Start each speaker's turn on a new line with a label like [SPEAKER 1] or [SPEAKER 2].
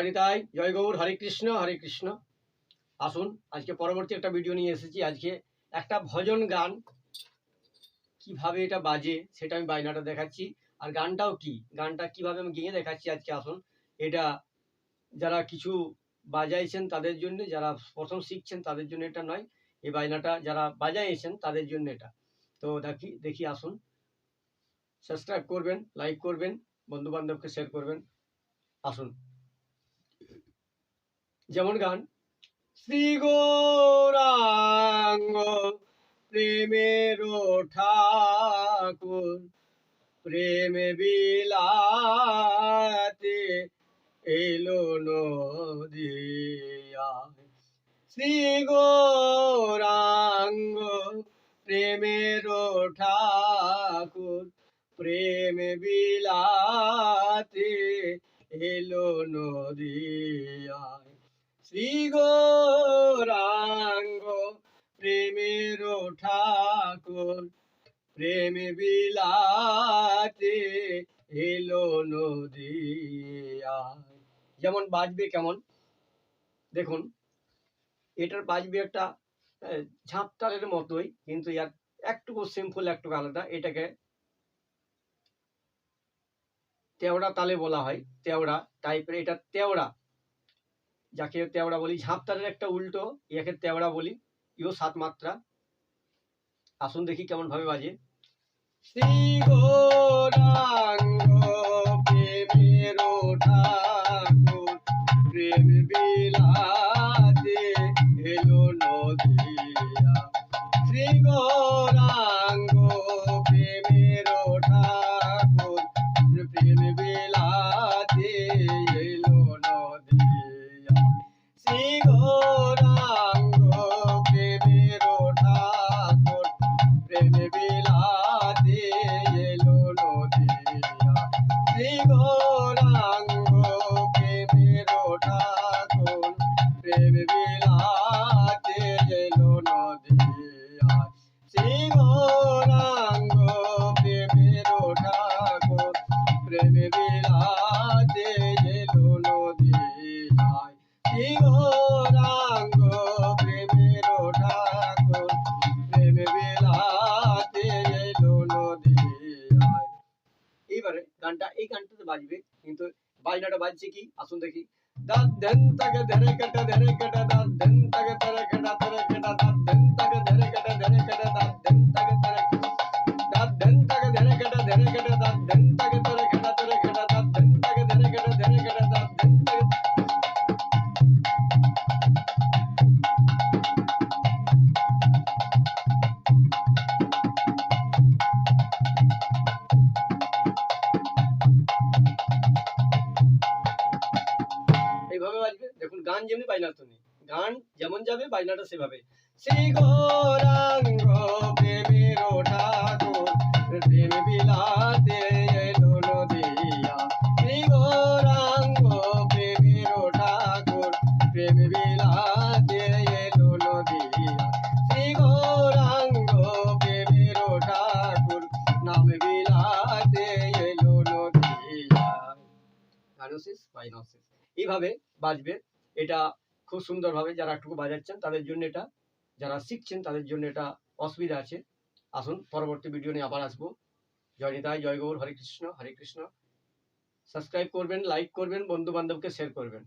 [SPEAKER 1] জয়নিতাই জয় গৌর, হরে কৃষ্ণ হরে কৃষ্ণ। আসুন, আজকে পরবর্তী একটা ভিডিও নিয়ে এসেছি। আজকে একটা ভজন গান। কীভাবে এটা বাজে সেটা আমি বায়নাটা দেখাচ্ছি। আর গানটাও কি? গানটা কীভাবে আমি গেয়ে দেখাচ্ছি আজকে? আসুন, এটা যারা কিছু বাজাইছেন তাদের জন্য, যারা প্রথম শিখছেন তাদের জন্য এটা নয়। এই বায়নাটা যারা বাজাইছেন তাদের জন্য এটা। তো দেখি দেখি, আসুন। সাবস্ক্রাইব করবেন, লাইক করবেন বন্ধু বান্ধবকে শেয়ার করবেন। আসুন। যেমন গান। শ্রী গৌরাঙ্গ প্রেমের ঠাকুর, প্রেম বিলাতে এলো নদিয়া শ্রী গৌরাঙ্গ প্রেমের ঠাকুর, প্রেম বিলাতে এলো নদিয়ায় শ্রী গৌরাঙ্গ প্রেমের ঠাকুর, প্রেম বিলাতে এলো নদিয়ায় যেমন বাজবে কেমন? দেখুন, এটার বাজবে একটা ঝাঁপতালের মতোই, কিন্তু ইয়ার একটুকু সিম্পল একটুকু আলাদা। এটাকে তেওড়া তালে বলা হয়, তেওড়া টাইপের এটা তেওড়া। যাকে তেওড়া বলি, ঝাঁপতারের একটা উল্টো ইয়াকে তেওড়া বলি, ইও সাত মাত্রা। আসুন দেখি কেমন ভাবে বাজে প্রেম বিলাতে প্রেম বিলাতে এলো নদিয়া শ্রী গানটা এই গানটাতে বাজবে কিন্তু বাজনাটা বাজছে কি আসুন দেখি দাদ দেন তাকে ধরে কেটে ধরে কেটে দাদ দেন তাকে ধরে কেটে ধরে কেটে দাদ দেন তাকে ধরে কেটে ধরে কেটে দাদ দেন তাকে ধরে দাদ দেন তাকে ধরে কেটে ধরে কেটে দাদ দেন তাকে এইভাবে বাজবে দেখুন, গান যেমনি বাইনা তো নেই গান যেমন যাবে, বাইনাটা সেভাবে। শ্রী ঠাকুর প্রেম বিলাতে এলো নদিয়া। শ্রী গৌরাঙ্গ প্রেমের ঠাকুর প্রেম বিলাতে এলো ঠাকুর নাম বিলাতে এলো নদিয়া। গানোসিস বাইনোসিস এইভাবে বাজবে। এটা খুব সুন্দরভাবে যারা একটু বাজাচ্ছেন, তাদের জন্য এটা, যারা শিখছেন, তাদের জন্য এটা অসুবিধা আছে। আসুন, পরবর্তী ভিডিও নিয়ে আবার আসব। জয় নিতাই, জয় গৌর, হরে কৃষ্ণ হরে কৃষ্ণ। সাবস্ক্রাইব করবেন লাইক করবেন বন্ধু বান্ধবকে শেয়ার করবেন।